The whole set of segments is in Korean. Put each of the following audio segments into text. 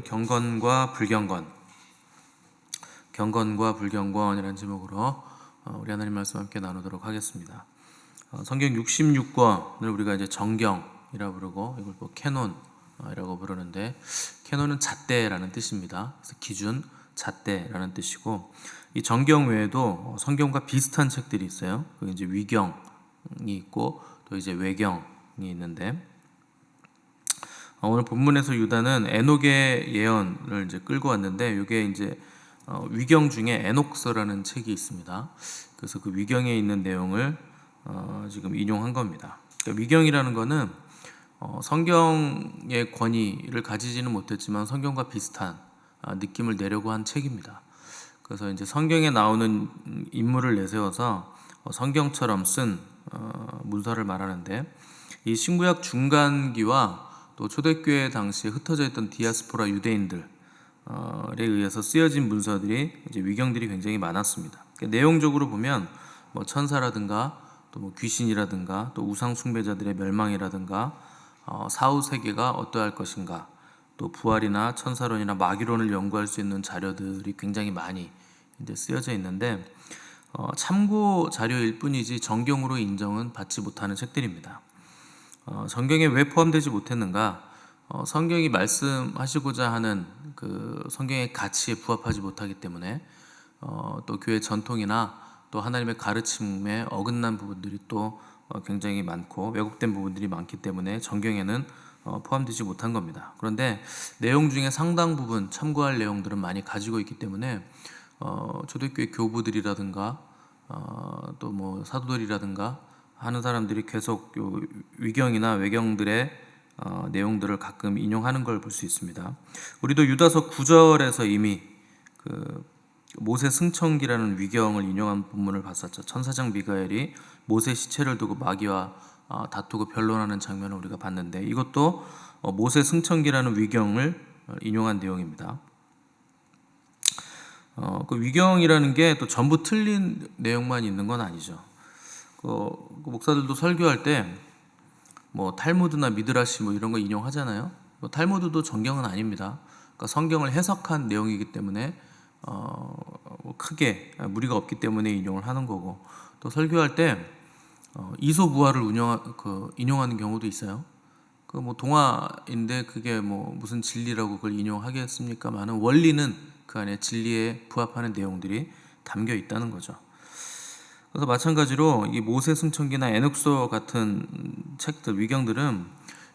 경건과 불경건, 경건과 불경건이라는 제목으로 어, 우리 하나님 말씀 함께 나누도록 하겠습니다. 어, 성경 66권을 우리가 이제 정경이라 부르고 이걸 또 캐논이라고 부르는데 캐논은 잣대라는 뜻입니다. 그래서 기준, 잣대라는 뜻이고 이 정경 외에도 성경과 비슷한 책들이 있어요. 그게 이제 위경이 있고 또 이제 외경이 있는데 어, 오늘 본문에서 유다는 에녹의 예언을 이제 끌고 왔는데 이게 이제 어, 위경 중에 에녹서라는 책이 있습니다. 그래서 그 위경에 있는 내용을 어, 지금 인용한 겁니다. 그러니까 위경이라는 거는 성경의 권위를 가지지는 못했지만 성경과 비슷한 아, 느낌을 내려고 한 책입니다. 그래서 이제 성경에 나오는 인물을 내세워서 성경처럼 쓴 문서를 말하는데 이 신구약 중간기와 또 초대교회 당시에 흩어져 있던 디아스포라 유대인들에 의해서 쓰여진 문서들이 이제 위경들이 굉장히 많았습니다. 그러니까 내용적으로 보면 뭐 천사라든가 또 뭐 귀신이라든가 또 우상 숭배자들의 멸망이라든가 어, 사후 세계가 어떠할 것인가 또 부활이나 천사론이나 마귀론을 연구할 수 있는 자료들이 굉장히 많이 이제 쓰여져 있는데 어, 참고 자료일 뿐이지 정경으로 인정은 받지 못하는 책들입니다. 어, 성경에 왜 포함되지 못했는가? 어, 성경이 말씀하시고자 하는 그 성경의 가치에 부합하지 못하기 때문에 어, 또 교회 전통이나 또 하나님의 가르침에 어긋난 부분들이 또 어, 굉장히 많고 왜곡된 부분들이 많기 때문에 정경에는 어, 포함되지 못한 겁니다. 그런데 내용 중에 상당 부분 참고할 내용들은 많이 가지고 있기 때문에 어, 초대교회 교부들이라든가 어, 또 뭐 사도들이라든가 하는 사람들이 계속 요 위경이나 외경들의 어, 내용들을 가끔 인용하는 걸 볼 수 있습니다. 우리도 유다서 9절에서 이미 그 모세 승천기라는 위경을 인용한 본문을 봤었죠. 천사장 미가엘이 모세 시체를 두고 마귀와 어, 다투고 변론하는 장면을 우리가 봤는데 이것도 어, 모세 승천기라는 위경을 어, 인용한 내용입니다. 어, 그 위경이라는 게 또 전부 틀린 내용만 있는 건 아니죠. 그, 그 목사들도 설교할 때 뭐 탈무드나 미드라시 뭐 이런 거 인용하잖아요. 뭐 탈무드도 정경은 아닙니다. 그러니까 성경을 해석한 내용이기 때문에 어, 뭐 크게 무리가 없기 때문에 인용을 하는 거고 또 설교할 때 어, 이소부화를 운영 그 인용하는 경우도 있어요. 그 뭐 동화인데 그게 뭐 무슨 진리라고 그걸 인용하겠습니까만은 원리는 그 안에 진리에 부합하는 내용들이 담겨 있다는 거죠. 그래서 마찬가지로 이 모세 승천기나 에녹서 같은 책들 위경들은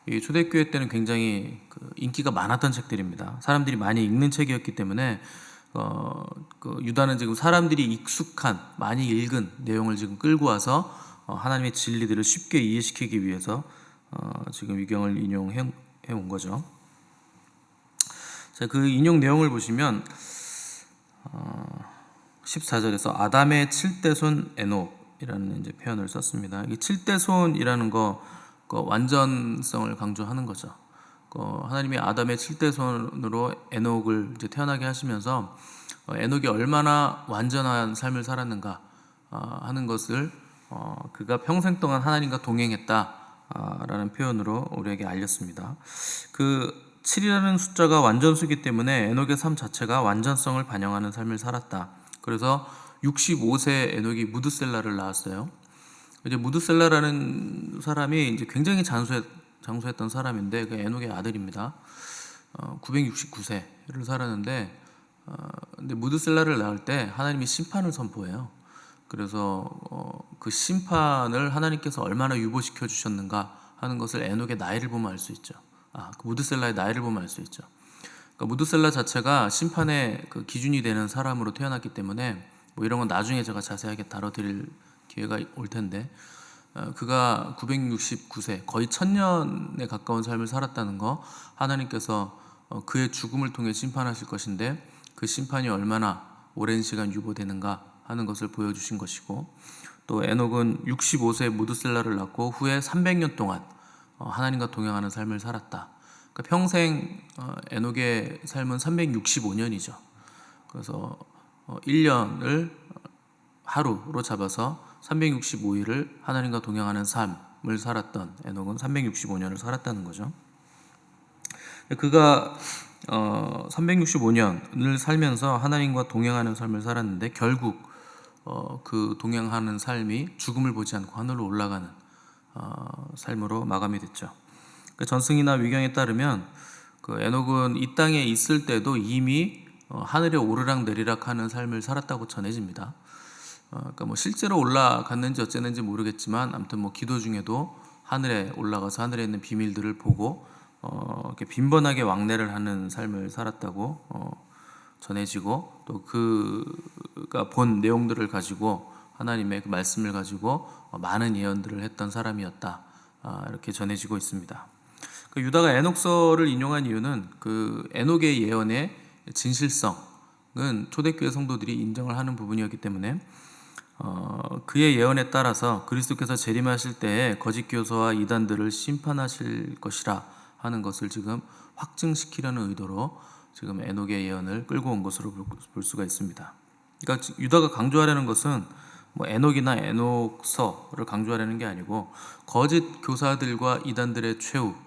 이 초대교회 때는 굉장히 그 인기가 많았던 책들입니다. 사람들이 많이 읽는 책이었기 때문에 어, 그 유다는 지금 사람들이 익숙한 많이 읽은 내용을 지금 끌고 와서 어, 하나님의 진리들을 쉽게 이해시키기 위해서 어, 지금 위경을 인용해 온 거죠. 자, 그 인용 내용을 보시면 어, 14절에서 아담의 7대손 에녹이라는 이제 표현을 썼습니다. 이 7대손이라는 거 그 완전성을 강조하는 거죠. 그 하나님이 아담의 7대손으로 에녹을 이제 태어나게 하시면서 어, 에녹이 얼마나 완전한 삶을 살았는가 어, 하는 것을 어, 그가 평생 동안 하나님과 동행했다라는 표현으로 우리에게 알렸습니다. 그 7이라는 숫자가 완전수기 때문에 에녹의 삶 자체가 완전성을 반영하는 삶을 살았다. 그래서 65세 에녹이 무드셀라를 낳았어요. 이제 무드셀라라는 사람이 이제 굉장히 장수했, 장수했던 사람인데 그 에녹의 아들입니다. 어, 969세를 살았는데 어, 근데 무드셀라를 낳을 때 하나님이 심판을 선포해요. 그래서 어, 그 심판을 하나님께서 얼마나 유보시켜 주셨는가 하는 것을 에녹의 나이를 보면 알 수 있죠. 아, 그 무드셀라의 나이를 보면 알 수 있죠. 그러니까 무드셀라 자체가 심판의 그 기준이 되는 사람으로 태어났기 때문에 뭐 이런 건 나중에 제가 자세하게 다뤄드릴 기회가 올 텐데 어, 그가 969세 거의 천년에 가까운 삶을 살았다는 거 하나님께서 어, 그의 죽음을 통해 심판하실 것인데 그 심판이 얼마나 오랜 시간 유보되는가 하는 것을 보여주신 것이고 또 에녹은 65세 무드셀라를 낳고 후에 300년 동안 어, 하나님과 동행하는 삶을 살았다. 그러니까 평생 어, 에녹의 삶은 365년이죠. 그래서 1년을 어, 하루로 잡아서 365일을 하나님과 동행하는 삶을 살았던 에녹은 365년을 살았다는 거죠. 그가 어, 365년을 살면서 하나님과 동행하는 삶을 살았는데 결국 어, 그 동행하는 삶이 죽음을 보지 않고 하늘로 올라가는 어, 삶으로 마감이 됐죠. 그 전승이나 위경에 따르면 그 에녹은 이 땅에 있을 때도 이미 어, 하늘에 오르락 내리락 하는 삶을 살았다고 전해집니다. 어, 그러니까 뭐 실제로 올라갔는지 어쨌는지 모르겠지만 아무튼 뭐 기도 중에도 하늘에 올라가서 하늘에 있는 비밀들을 보고 어, 이렇게 빈번하게 왕래를 하는 삶을 살았다고 어, 전해지고 또 그가 본 내용들을 가지고 하나님의 그 말씀을 가지고 어, 많은 예언들을 했던 사람이었다 아, 이렇게 전해지고 있습니다. 그 유다가 에녹서를 인용한 이유는 그 에녹의 예언의 진실성은 초대교회 성도들이 인정을 하는 부분이었기 때문에 어, 그의 예언에 따라서 그리스도께서 재림하실 때에 거짓 교사와 이단들을 심판하실 것이라 하는 것을 지금 확증시키려는 의도로 지금 에녹의 예언을 끌고 온 것으로 볼 수가 있습니다. 그러니까 유다가 강조하려는 것은 뭐 에녹이나 에녹서를 강조하려는 게 아니고 거짓 교사들과 이단들의 최후는 어,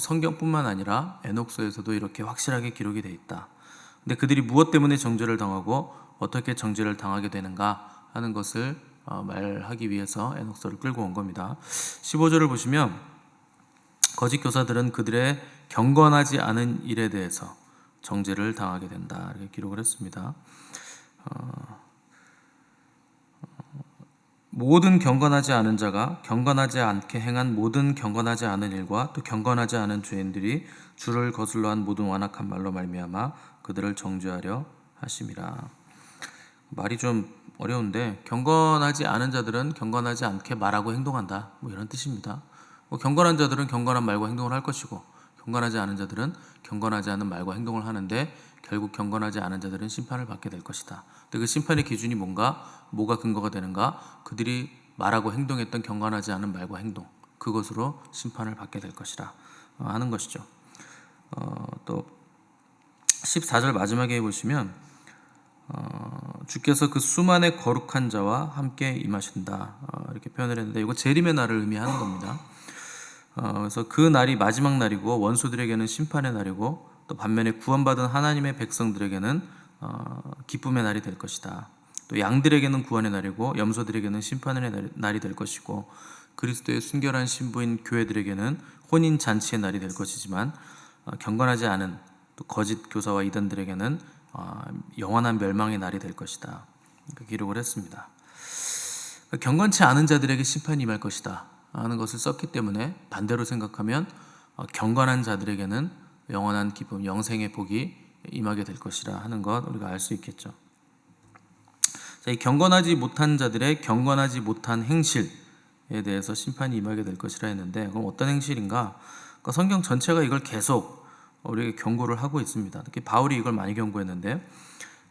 성경뿐만 아니라 에녹서에서도 이렇게 확실하게 기록이 돼 있다. 근데 그들이 무엇 때문에 정죄를 당하고 어떻게 정죄를 당하게 되는가 하는 것을 어, 말하기 위해서 에녹서를 끌고 온 겁니다. 15절을 보시면 거짓 교사들은 그들의 경건하지 않은 일에 대해서 정죄를 당하게 된다 이렇게 기록을 했습니다. 어, 모든 경건하지 않은 자가 경건하지 않게 행한 모든 경건하지 않은 일과 또 경건하지 않은 죄인들이 주를 거슬러 한 모든 완악한 말로 말미암아 그들을 정죄하려 하심이라. 말이 좀 어려운데 경건하지 않은 자들은 경건하지 않게 말하고 행동한다. 뭐 이런 뜻입니다. 뭐 경건한 자들은 경건한 말과 행동을 할 것이고 경건하지 않은 자들은 경건하지 않은 말과 행동을 하는데 결국 경건하지 않은 자들은 심판을 받게 될 것이다. 근데 그 심판의 기준이 뭔가 뭐가 근거가 되는가? 그들이 말하고 행동했던 경건하지 않은 말과 행동 그것으로 심판을 받게 될 것이라 어, 하는 것이죠. 어, 또 14절 마지막에 보시면 어, 주께서 그 수만의 거룩한 자와 함께 임하신다 어, 이렇게 표현을 했는데 이거 재림의 날을 의미하는 겁니다. 어, 그래서 그 날이 마지막 날이고 원수들에게는 심판의 날이고 또 반면에 구원받은 하나님의 백성들에게는 어, 기쁨의 날이 될 것이다. 또 양들에게는 구원의 날이고 염소들에게는 심판의 날이 될 것이고 그리스도의 순결한 신부인 교회들에게는 혼인 잔치의 날이 될 것이지만 어, 경건하지 않은 또 거짓 교사와 이단들에게는 어, 영원한 멸망의 날이 될 것이다. 그 기록을 했습니다. 경건치 않은 자들에게 심판이 임할 것이다 하는 것을 썼기 때문에 반대로 생각하면 어, 경건한 자들에게는 영원한 기쁨, 영생의 복이 임하게 될 것이라 하는 것 우리가 알 수 있겠죠. 자, 이 경건하지 못한 자들의 경건하지 못한 행실에 대해서 심판이 임하게 될 것이라 했는데 그럼 어떤 행실인가? 그러니까 성경 전체가 이걸 계속 우리에게 경고를 하고 있습니다. 특히 바울이 이걸 많이 경고했는데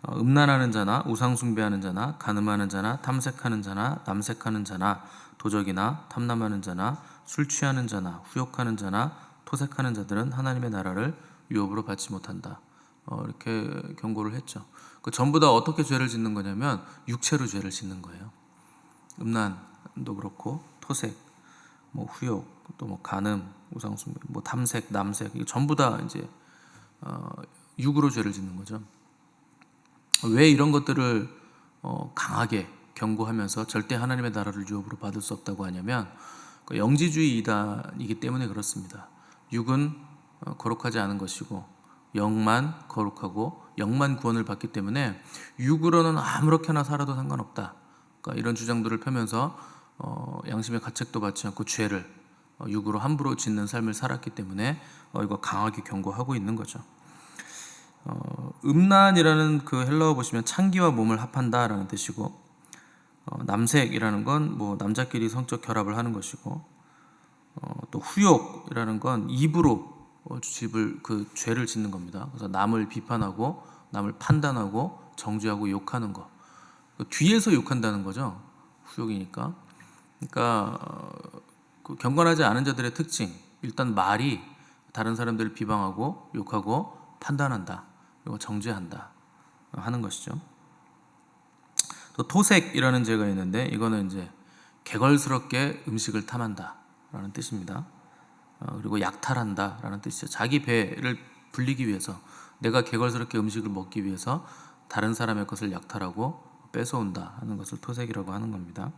어, 음란하는 자나 우상 숭배하는 자나 가늠하는 자나 탐색하는 자나 남색하는 자나 도적이나 탐남하는 자나 술 취하는 자나 후욕하는 자나 토색하는 자들은 하나님의 나라를 유업으로 받지 못한다. 어, 이렇게 경고를 했죠. 그 전부 다 어떻게 죄를 짓는 거냐면 육체로 죄를 짓는 거예요. 음란도 그렇고 토색, 뭐 후욕, 또 뭐 간음, 우상숭배, 뭐 탐색, 남색 이 전부 다 이제 어, 육으로 죄를 짓는 거죠. 왜 이런 것들을 어, 강하게 경고하면서 절대 하나님의 나라를 유업으로 받을 수 없다고 하냐면 그 영지주의 이단이기 때문에 그렇습니다. 육은 어, 거룩하지 않은 것이고 영만 거룩하고 영만 구원을 받기 때문에 육으로는 아무렇게나 살아도 상관없다. 그러니까 이런 주장들을 펴면서 어, 양심의 가책도 받지 않고 죄를 어, 육으로 함부로 짓는 삶을 살았기 때문에 어, 이거 강하게 경고하고 있는 거죠. 어, 음란이라는 그 헬라어 보시면 창기와 몸을 합한다라는 뜻이고 어, 남색이라는 건 뭐 남자끼리 성적 결합을 하는 것이고 어, 또 후욕이라는 건 입으로 어, 집을 그 죄를 짓는 겁니다. 그래서 남을 비판하고 남을 판단하고 정죄하고 욕하는 거. 그 뒤에서 욕한다는 거죠. 후욕이니까. 그러니까 어, 그 경건하지 않은 자들의 특징. 일단 말이 다른 사람들을 비방하고 욕하고 판단한다. 그리고 정죄한다 하는 것이죠. 또 토색이라는 죄가 있는데 이거는 이제 개걸스럽게 음식을 탐한다 라는 뜻입니다. 어, 그리고 약탈한다 라는 뜻이죠. 자기 배를 불리기 위해서 내가 개걸스럽게 음식을 먹기 위해서 다른 사람의 것을 약탈하고 뺏어온다 하는 것을 토색이라고 하는 겁니다.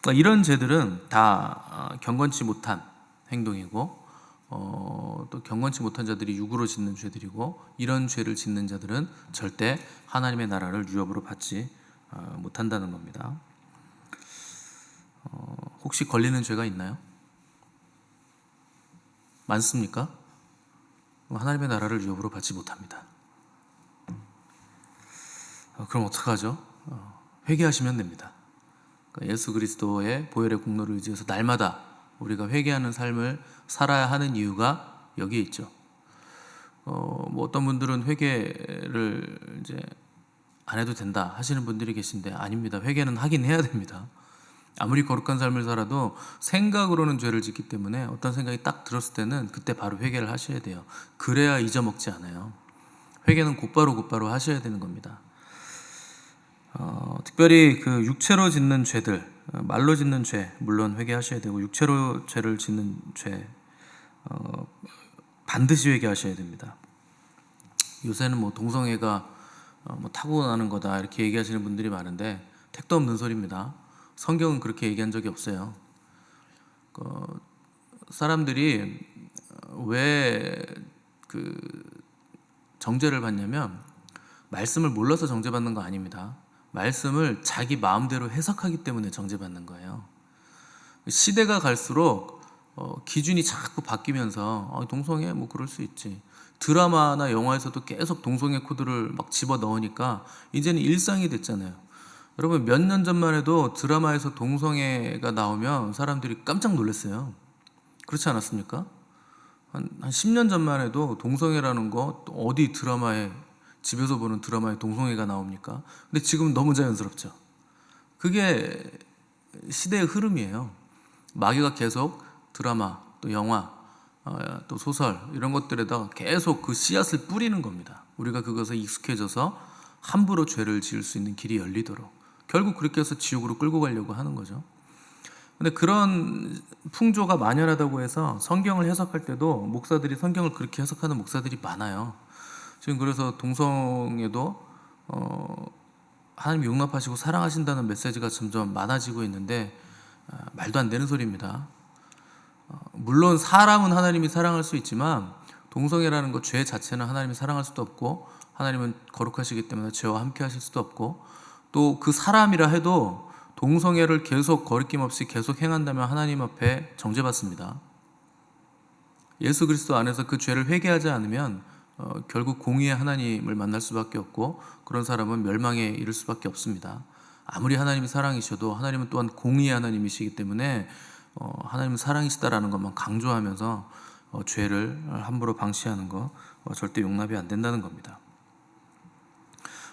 그러니까 이런 죄들은 다 어, 경건치 못한 행동이고 어, 또 경건치 못한 자들이 육으로 짓는 죄들이고 이런 죄를 짓는 자들은 절대 하나님의 나라를 유업으로 받지 어, 못한다는 겁니다. 어, 혹시 걸리는 죄가 있나요? 많습니까? 하나님의 나라를 유업으로 받지 못합니다. 어, 그럼 어떡하죠? 어, 회개하시면 됩니다. 그러니까 예수 그리스도의 보혈의 공로를 의지해서 날마다 우리가 회개하는 삶을 살아야 하는 이유가 여기에 있죠. 어, 뭐 어떤 분들은 회개를 이제 안 해도 된다 하시는 분들이 계신데 아닙니다. 회개는 하긴 해야 됩니다. 아무리 거룩한 삶을 살아도 생각으로는 죄를 짓기 때문에 어떤 생각이 딱 들었을 때는 그때 바로 회개를 하셔야 돼요. 그래야 잊어먹지 않아요. 회개는 곧바로 곧바로 하셔야 되는 겁니다. 어, 특별히 그 육체로 짓는 죄들, 어, 말로 짓는 죄 물론 회개하셔야 되고 육체로 죄를 짓는 죄 어, 반드시 회개하셔야 됩니다. 요새는 뭐 동성애가 어, 뭐 타고나는 거다 이렇게 얘기하시는 분들이 많은데 택도 없는 소리입니다. 성경은 그렇게 얘기한 적이 없어요. 어, 사람들이 왜 그 정죄를 받냐면 말씀을 몰라서 정죄받는 거 아닙니다. 말씀을 자기 마음대로 해석하기 때문에 정죄받는 거예요. 시대가 갈수록 어, 기준이 자꾸 바뀌면서 어, 동성애 뭐 그럴 수 있지. 드라마나 영화에서도 계속 동성애 코드를 막 집어 넣으니까 이제는 일상이 됐잖아요. 여러분 몇 년 전만 해도 드라마에서 동성애가 나오면 사람들이 깜짝 놀랐어요. 그렇지 않았습니까? 한, 한 10년 전만 해도 동성애라는 거 어디 드라마에 집에서 보는 드라마에 동성애가 나옵니까? 근데 지금 너무 자연스럽죠. 그게 시대의 흐름이에요. 마귀가 계속 드라마, 또 영화, 어, 또 소설 이런 것들에다 계속 그 씨앗을 뿌리는 겁니다. 우리가 그것에 익숙해져서 함부로 죄를 지을 수 있는 길이 열리도록 결국 그렇게 해서 지옥으로 끌고 가려고 하는 거죠. 근데 그런 풍조가 만연하다고 해서 성경을 해석할 때도 목사들이 성경을 그렇게 해석하는 목사들이 많아요. 지금 그래서 동성애도 어, 하나님 용납하시고 사랑하신다는 메시지가 점점 많아지고 있는데 아, 말도 안 되는 소리입니다. 어, 물론 사람은 하나님이 사랑할 수 있지만 동성애라는 것 죄 자체는 하나님이 사랑할 수도 없고 하나님은 거룩하시기 때문에 죄와 함께 하실 수도 없고 또 그 사람이라 해도 동성애를 계속 거리낌 없이 계속 행한다면 하나님 앞에 정죄받습니다. 예수 그리스도 안에서 그 죄를 회개하지 않으면 어, 결국 공의의 하나님을 만날 수밖에 없고 그런 사람은 멸망에 이를 수밖에 없습니다. 아무리 하나님이 사랑이셔도 하나님은 또한 공의의 하나님이시기 때문에 어, 하나님은 사랑이시다라는 것만 강조하면서 어, 죄를 함부로 방치하는 거 어, 절대 용납이 안 된다는 겁니다.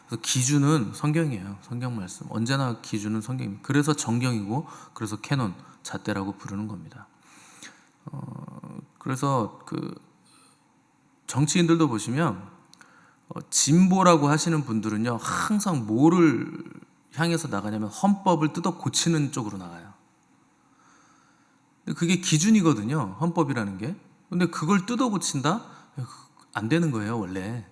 그래서 기준은 성경이에요. 성경 말씀. 언제나 기준은 성경입니다. 그래서 정경이고 그래서 캐논, 잣대라고 부르는 겁니다. 어, 그래서 그 정치인들도 보시면 어, 진보라고 하시는 분들은요 항상 뭐를 향해서 나가냐면 헌법을 뜯어 고치는 쪽으로 나가요. 근데 그게 기준이거든요. 헌법이라는 게. 근데 그걸 뜯어 고친다? 안 되는 거예요, 원래.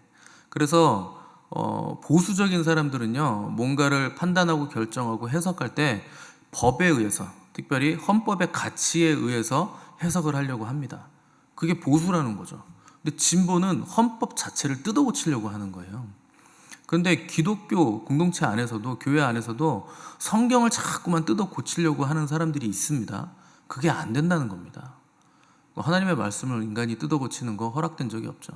그래서 어, 보수적인 사람들은요, 뭔가를 판단하고 결정하고 해석할 때 법에 의해서, 특별히 헌법의 가치에 의해서 해석을 하려고 합니다. 그게 보수라는 거죠. 근데 진보는 헌법 자체를 뜯어 고치려고 하는 거예요. 그런데 기독교 공동체 안에서도 교회 안에서도 성경을 자꾸만 뜯어 고치려고 하는 사람들이 있습니다. 그게 안 된다는 겁니다. 하나님의 말씀을 인간이 뜯어 고치는 거 허락된 적이 없죠.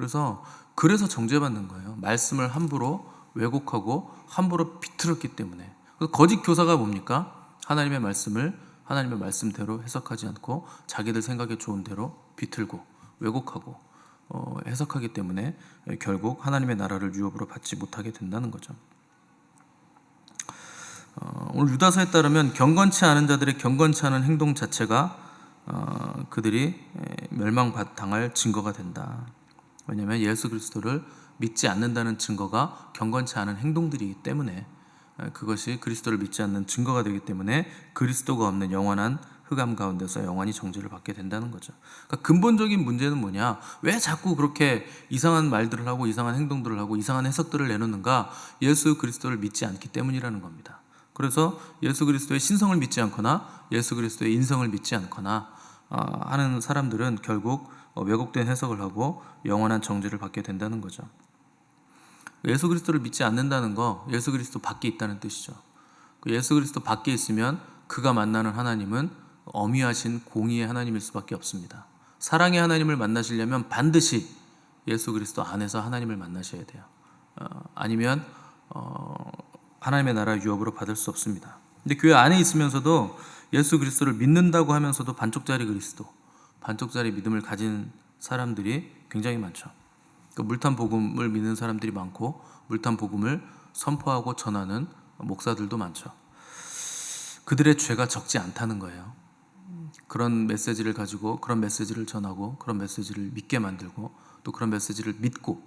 그래서 그래서 정죄받는 거예요. 말씀을 함부로 왜곡하고 함부로 비틀었기 때문에. 거짓 교사가 뭡니까? 하나님의 말씀을 하나님의 말씀대로 해석하지 않고 자기들 생각에 좋은 대로 비틀고 왜곡하고 어, 해석하기 때문에 결국 하나님의 나라를 유업으로 받지 못하게 된다는 거죠. 어, 오늘 유다서에 따르면 경건치 않은 자들의 경건치 않은 행동 자체가 어, 그들이 멸망당할 증거가 된다. 왜냐하면 예수 그리스도를 믿지 않는다는 증거가 경건치 않은 행동들이기 때문에 그것이 그리스도를 믿지 않는 증거가 되기 때문에 그리스도가 없는 영원한 흑암 가운데서 영원히 정죄를 받게 된다는 거죠. 그러니까 근본적인 문제는 뭐냐? 왜 자꾸 그렇게 이상한 말들을 하고 이상한 행동들을 하고 이상한 해석들을 내놓는가? 예수 그리스도를 믿지 않기 때문이라는 겁니다. 그래서 예수 그리스도의 신성을 믿지 않거나 예수 그리스도의 인성을 믿지 않거나 어, 하는 사람들은 결국 어, 왜곡된 해석을 하고 영원한 정죄를 받게 된다는 거죠. 예수 그리스도를 믿지 않는다는 거 예수 그리스도 밖에 있다는 뜻이죠. 그 예수 그리스도 밖에 있으면 그가 만나는 하나님은 어미하신 공의의 하나님일 수밖에 없습니다. 사랑의 하나님을 만나시려면 반드시 예수 그리스도 안에서 하나님을 만나셔야 돼요. 어, 아니면 어, 하나님의 나라 유업으로 받을 수 없습니다. 근데 교회 안에 있으면서도 예수 그리스도를 믿는다고 하면서도 반쪽짜리 그리스도, 반쪽짜리 믿음을 가진 사람들이 굉장히 많죠. 그 물탄 복음을 믿는 사람들이 많고 물탄 복음을 선포하고 전하는 목사들도 많죠. 그들의 죄가 적지 않다는 거예요. 그런 메시지를 가지고 그런 메시지를 전하고 그런 메시지를 믿게 만들고 또 그런 메시지를 믿고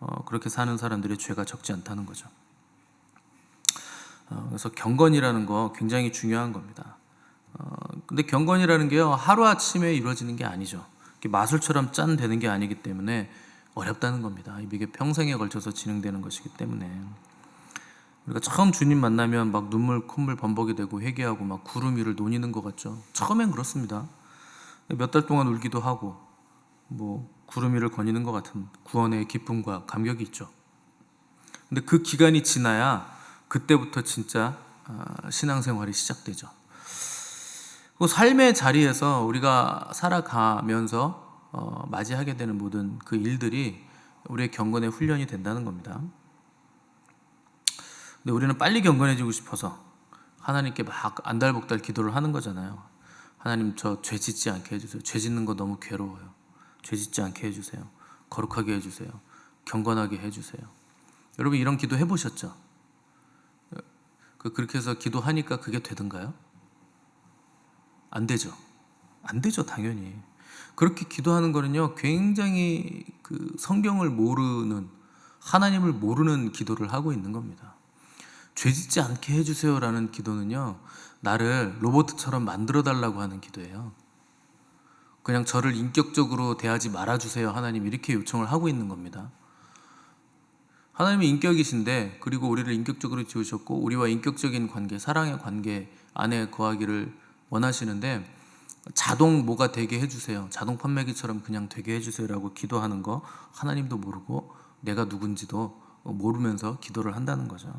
어, 그렇게 사는 사람들의 죄가 적지 않다는 거죠. 어, 그래서 경건이라는 거 굉장히 중요한 겁니다. 어, 근데 경건이라는 게요 하루 아침에 이루어지는 게 아니죠. 마술처럼 짠 되는 게 아니기 때문에 어렵다는 겁니다. 이게 평생에 걸쳐서 진행되는 것이기 때문에 우리가 처음 주님 만나면 막 눈물 콧물 범벅이 되고 회개하고 막 구름 위를 논이는 것 같죠. 처음엔 그렇습니다. 몇 달 동안 울기도 하고 뭐 구름 위를 거니는 것 같은 구원의 기쁨과 감격이 있죠. 근데 그 기간이 지나야 그때부터 진짜 아, 신앙생활이 시작되죠. 그 삶의 자리에서 우리가 살아가면서 어, 맞이하게 되는 모든 그 일들이 우리의 경건의 훈련이 된다는 겁니다. 근데 우리는 빨리 경건해지고 싶어서 하나님께 막 안달복달 기도를 하는 거잖아요. 하나님 저 죄 짓지 않게 해주세요. 죄 짓는 거 너무 괴로워요. 죄 짓지 않게 해주세요. 거룩하게 해주세요. 경건하게 해주세요. 여러분 이런 기도 해보셨죠? 그 그렇게 해서 기도하니까 그게 되던가요? 안 되죠. 안 되죠, 당연히. 그렇게 기도하는 거는요, 굉장히 그 성경을 모르는, 하나님을 모르는 기도를 하고 있는 겁니다. 죄 짓지 않게 해주세요라는 기도는요, 나를 로봇처럼 만들어 달라고 하는 기도예요. 그냥 저를 인격적으로 대하지 말아주세요, 하나님. 이렇게 요청을 하고 있는 겁니다. 하나님이 인격이신데, 그리고 우리를 인격적으로 지으셨고, 우리와 인격적인 관계, 사랑의 관계 안에 거하기를 원하시는데, 자동 뭐가 되게 해주세요. 자동 판매기처럼 그냥 되게 해주세요라고 기도하는 거 하나님도 모르고 내가 누군지도 모르면서 기도를 한다는 거죠.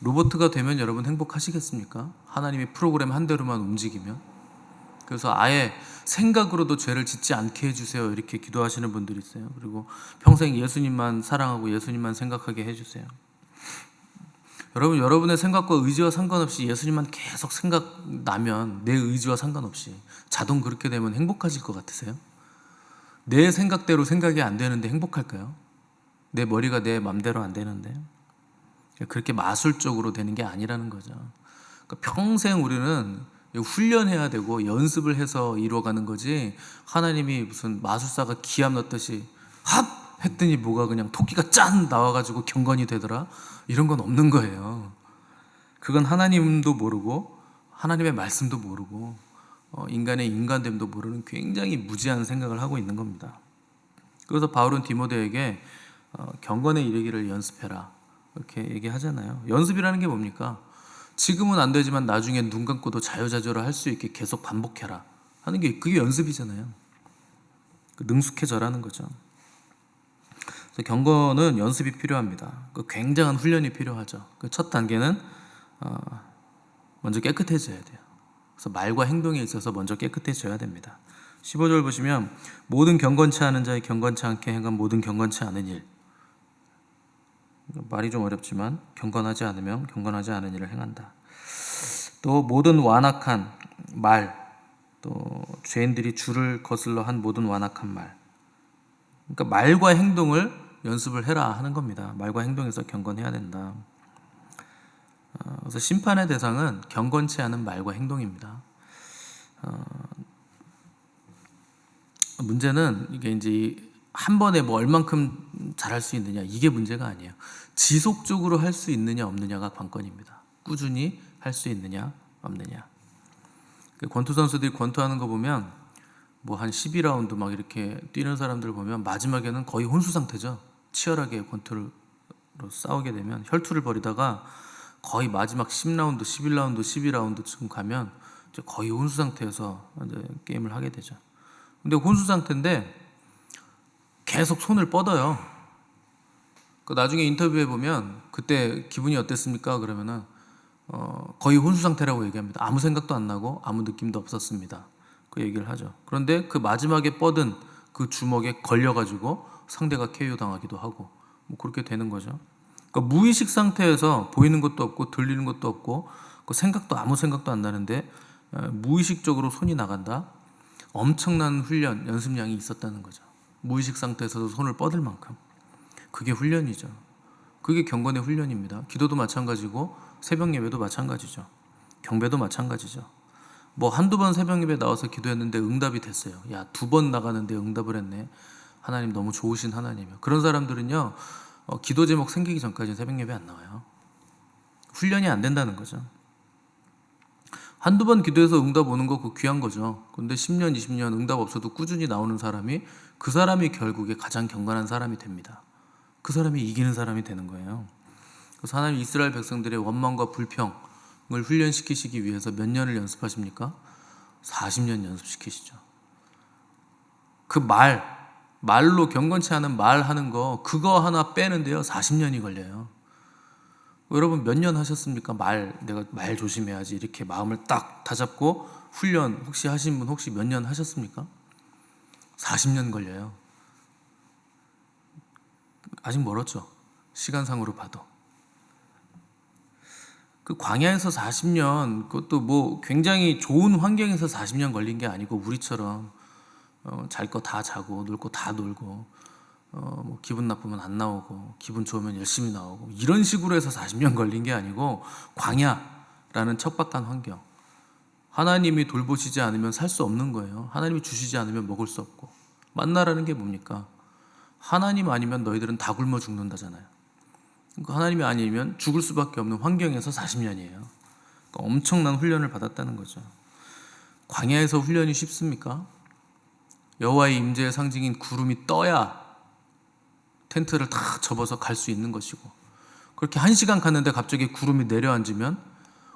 로보트가 되면 여러분 행복하시겠습니까? 하나님이 프로그램 한 대로만 움직이면 그래서 아예 생각으로도 죄를 짓지 않게 해주세요 이렇게 기도하시는 분들이 있어요. 그리고 평생 예수님만 사랑하고 예수님만 생각하게 해주세요. 여러분 여러분의 생각과 의지와 상관없이 예수님만 계속 생각나면 내 의지와 상관없이 자동 그렇게 되면 행복하실 것 같으세요? 내 생각대로 생각이 안 되는데 행복할까요? 내 머리가 내 맘대로 안 되는데 그렇게 마술적으로 되는 게 아니라는 거죠. 그러니까 평생 우리는 훈련해야 되고 연습을 해서 이루어가는 거지 하나님이 무슨 마술사가 기합 넣듯이 합 했더니 뭐가 그냥 토끼가 짠 나와가지고 경건이 되더라 이런 건 없는 거예요. 그건 하나님도 모르고 하나님의 말씀도 모르고 어, 인간의 인간됨도 모르는 굉장히 무지한 생각을 하고 있는 겁니다. 그래서 바울은 디모데에게 어, 경건에 이르기를 연습해라 이렇게 얘기하잖아요. 연습이라는 게 뭡니까? 지금은 안 되지만 나중에 눈 감고도 자유자재로 할 수 있게 계속 반복해라 하는 게 그게 연습이잖아요. 그 능숙해져라는 거죠. 그래서 경건은 연습이 필요합니다. 그 굉장한 훈련이 필요하죠. 그 첫 단계는 어, 먼저 깨끗해져야 돼요. 그래서 말과 행동에 있어서 먼저 깨끗해져야 됩니다. 15절 보시면 모든 경건치 않은 자의 경건치 않게 행한 모든 경건치 않은 일 말이 좀 어렵지만 경건하지 않으면 경건하지 않은 일을 행한다. 또 모든 완악한 말, 또 죄인들이 줄을 거슬러 한 모든 완악한 말. 그러니까 말과 행동을 연습을 해라 하는 겁니다. 말과 행동에서 경건해야 된다. 어, 그래서 심판의 대상은 경건치 않은 말과 행동입니다. 어, 문제는 이게 이제 한 번에 뭐 얼만큼 잘할 수 있느냐 이게 문제가 아니에요. 지속적으로 할 수 있느냐 없느냐가 관건입니다. 꾸준히 할 수 있느냐 없느냐. 그 권투 선수들이 권투하는 거 보면 뭐 한 12라운드 막 이렇게 뛰는 사람들 보면 마지막에는 거의 혼수 상태죠. 치열하게 권투를 싸우게 되면 혈투를 벌이다가 거의 마지막 10라운드, 11라운드, 12라운드쯤 가면 이제 거의 혼수 상태에서 이제 게임을 하게 되죠. 근데 혼수 상태인데 계속 손을 뻗어요. 그 나중에 인터뷰해 보면 그때 기분이 어땠습니까? 그러면은 어, 거의 혼수 상태라고 얘기합니다. 아무 생각도 안 나고 아무 느낌도 없었습니다. 그 얘기를 하죠. 그런데 그 마지막에 뻗은 그 주먹에 걸려가지고 상대가 KO 당하기도 하고 뭐 그렇게 되는 거죠. 그러니까 무의식 상태에서 보이는 것도 없고 들리는 것도 없고 그 생각도 아무 생각도 안 나는데 어, 무의식적으로 손이 나간다. 엄청난 훈련, 연습량이 있었다는 거죠. 무의식 상태에서도 손을 뻗을 만큼. 그게 훈련이죠. 그게 경건의 훈련입니다. 기도도 마찬가지고 새벽 예배도 마찬가지죠. 경배도 마찬가지죠. 뭐 한두 번 새벽 예배 나와서 기도했는데 응답이 됐어요. 야, 두 번 나가는데 응답을 했네. 하나님 너무 좋으신 하나님이요. 그런 사람들은요. 어, 기도 제목 생기기 전까지 새벽 예배 안 나와요. 훈련이 안 된다는 거죠. 한두 번 기도해서 응답 오는 거 그 귀한 거죠. 근데 10년, 20년 응답 없어도 꾸준히 나오는 사람이 그 사람이 결국에 가장 경건한 사람이 됩니다. 그 사람이 이기는 사람이 되는 거예요. 그래서 하나님 이스라엘 백성들의 원망과 불평을 훈련시키시기 위해서 몇 년을 연습하십니까? 40년 연습시키시죠. 그 말, 말로 경건치 않은 말 하는 거, 그거 하나 빼는데요. 40년이 걸려요. 여러분 몇 년 하셨습니까? 말, 내가 말 조심해야지. 이렇게 마음을 딱 다잡고 훈련 혹시 하신 분 혹시 몇 년 하셨습니까? 40년 걸려요. 아직 멀었죠. 시간상으로 봐도. 그 광야에서 40년 그것도 뭐 굉장히 좋은 환경에서 40년 걸린 게 아니고 우리처럼 어, 잘 거 다 자고 놀 거 다 놀고 어, 뭐 기분 나쁘면 안 나오고 기분 좋으면 열심히 나오고 이런 식으로 해서 40년 걸린 게 아니고 광야라는 척박한 환경 하나님이 돌보시지 않으면 살 수 없는 거예요. 하나님이 주시지 않으면 먹을 수 없고 만나라는 게 뭡니까? 하나님 아니면 너희들은 다 굶어 죽는다잖아요. 그러니까 하나님이 아니면 죽을 수밖에 없는 환경에서 40년이에요. 그러니까 엄청난 훈련을 받았다는 거죠. 광야에서 훈련이 쉽습니까? 여호와의 임재의 상징인 구름이 떠야 텐트를 다 접어서 갈 수 있는 것이고 그렇게 한 시간 갔는데 갑자기 구름이 내려앉으면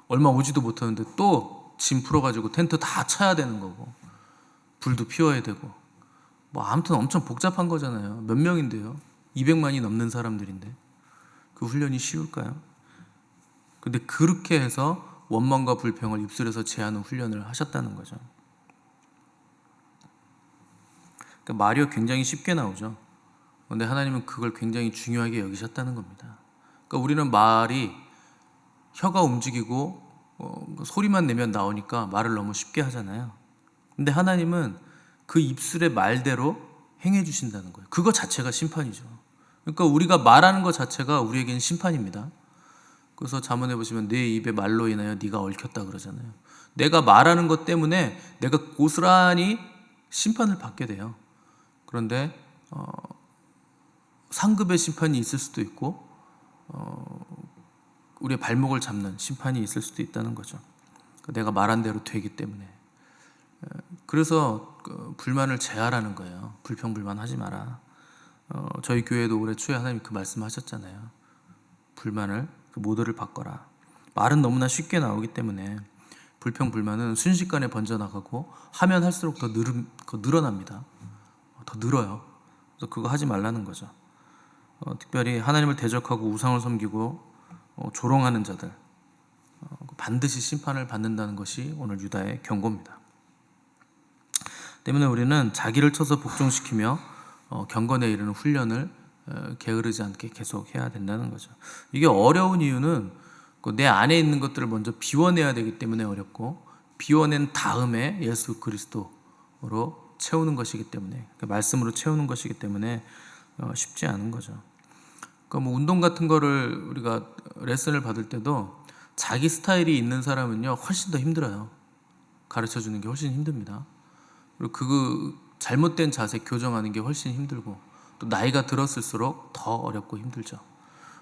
얼마 오지도 못하는데 또 짐 풀어가지고 텐트 다 쳐야 되는 거고 불도 피워야 되고 뭐 아무튼 엄청 복잡한 거잖아요. 몇 명인데요? 200만이 넘는 사람들인데 그 훈련이 쉬울까요? 근데 그렇게 해서 원망과 불평을 입술에서 제하는 훈련을 하셨다는 거죠. 그러니까 말이 굉장히 쉽게 나오죠. 근데 하나님은 그걸 굉장히 중요하게 여기셨다는 겁니다. 그러니까 우리는 말이 혀가 움직이고 어, 소리만 내면 나오니까 말을 너무 쉽게 하잖아요. 근데 하나님은 그 입술의 말대로 행해 주신다는 거예요. 그거 자체가 심판이죠. 그러니까 우리가 말하는 것 자체가 우리에게는 심판입니다. 그래서 자문해 보시면 내 입에 말로 인하여 네가 얽혔다 그러잖아요. 내가 말하는 것 때문에 내가 고스란히 심판을 받게 돼요. 그런데 어, 상급의 심판이 있을 수도 있고 어, 우리의 발목을 잡는 심판이 있을 수도 있다는 거죠. 내가 말한 대로 되기 때문에. 그래서 그 불만을 제하라는 거예요. 불평 불만 하지 마라. 어, 저희 교회도 올해 초에 하나님 그 말씀하셨잖아요. 불만을 그 모드를 바꿔라. 말은 너무나 쉽게 나오기 때문에 불평 불만은 순식간에 번져 나가고 하면 할수록 더 늘, 더 늘어납니다. 더 늘어요. 그래서 그거 하지 말라는 거죠. 어, 특별히 하나님을 대적하고 우상을 섬기고 어, 조롱하는 자들 어, 반드시 심판을 받는다는 것이 오늘 유다의 경고입니다. 때문에 우리는 자기를 쳐서 복종시키며 어, 경건에 이르는 훈련을 어, 게으르지 않게 계속 해야 된다는 거죠. 이게 어려운 이유는 그내 안에 있는 것들을 먼저 비워내야 되기 때문에 어렵고 비워낸 다음에 예수 그리스도로 채우는 것이기 때문에 그 말씀으로 채우는 것이기 때문에 어, 쉽지 않은 거죠. 그러니까 뭐 운동 같은 거를 우리가 레슨을 받을 때도 자기 스타일이 있는 사람은요 훨씬 더 힘들어요. 가르쳐 주는 게 훨씬 힘듭니다. 그리고 그 잘못된 자세 교정하는 게 훨씬 힘들고 또 나이가 들었을수록 더 어렵고 힘들죠.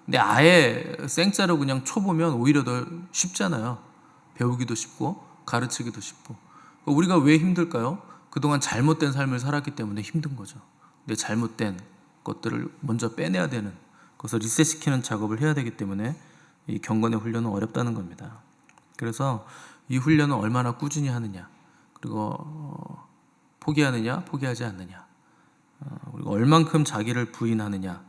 근데 아예 생짜로 그냥 초보면 오히려 더 쉽잖아요. 배우기도 쉽고 가르치기도 쉽고. 우리가 왜 힘들까요? 그동안 잘못된 삶을 살았기 때문에 힘든 거죠. 내 잘못된 것들을 먼저 빼내야 되는 그것을 리셋시키는 작업을 해야 되기 때문에 이 경건의 훈련은 어렵다는 겁니다. 그래서 이 훈련은 얼마나 꾸준히 하느냐 그리고 어, 포기하느냐 포기하지 않느냐 어, 그리고 얼만큼 자기를 부인하느냐의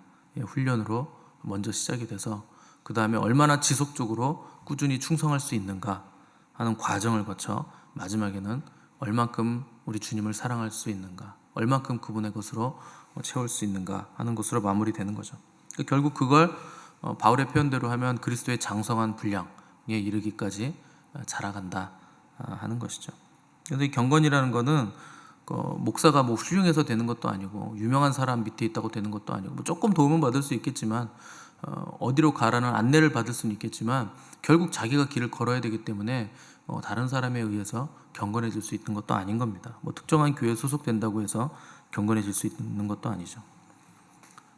훈련으로 먼저 시작이 돼서 그 다음에 얼마나 지속적으로 꾸준히 충성할 수 있는가 하는 과정을 거쳐 마지막에는 얼만큼 우리 주님을 사랑할 수 있는가, 얼만큼 그분의 것으로 채울 수 있는가 하는 것으로 마무리되는 거죠. 그러니까 결국 그걸 어, 바울의 표현대로 하면 그리스도의 장성한 분량에 이르기까지 자라간다 아, 하는 것이죠. 그래서 이 경건이라는 거는 그 목사가 뭐 훌륭해서 되는 것도 아니고 유명한 사람 밑에 있다고 되는 것도 아니고 뭐 조금 도움은 받을 수 있겠지만 어, 어디로 가라는 안내를 받을 수는 있겠지만 결국 자기가 길을 걸어야 되기 때문에 어, 다른 사람에 의해서 경건해질 수 있는 것도 아닌 겁니다. 뭐 특정한 교회에 소속된다고 해서 경건해질 수 있는 것도 아니죠.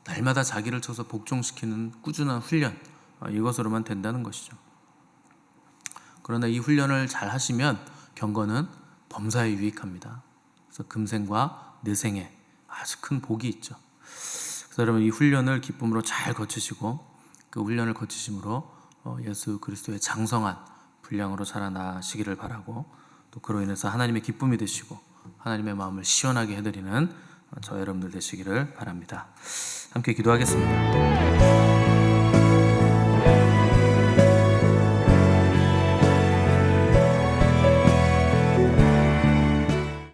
날마다 자기를 쳐서 복종시키는 꾸준한 훈련 어, 이것으로만 된다는 것이죠. 그러나 이 훈련을 잘 하시면 경건은 범사에 유익합니다. 그래서 금생과 내생에 아주 큰 복이 있죠. 그래서 여러분 이 훈련을 기쁨으로 잘 거치시고 그 훈련을 거치심으로 어, 예수 그리스도의 장성한 분량으로 자라나시기를 바라고 또 그로 인해서 하나님의 기쁨이 되시고 하나님의 마음을 시원하게 해드리는 저 여러분들 되시기를 바랍니다. 함께 기도하겠습니다.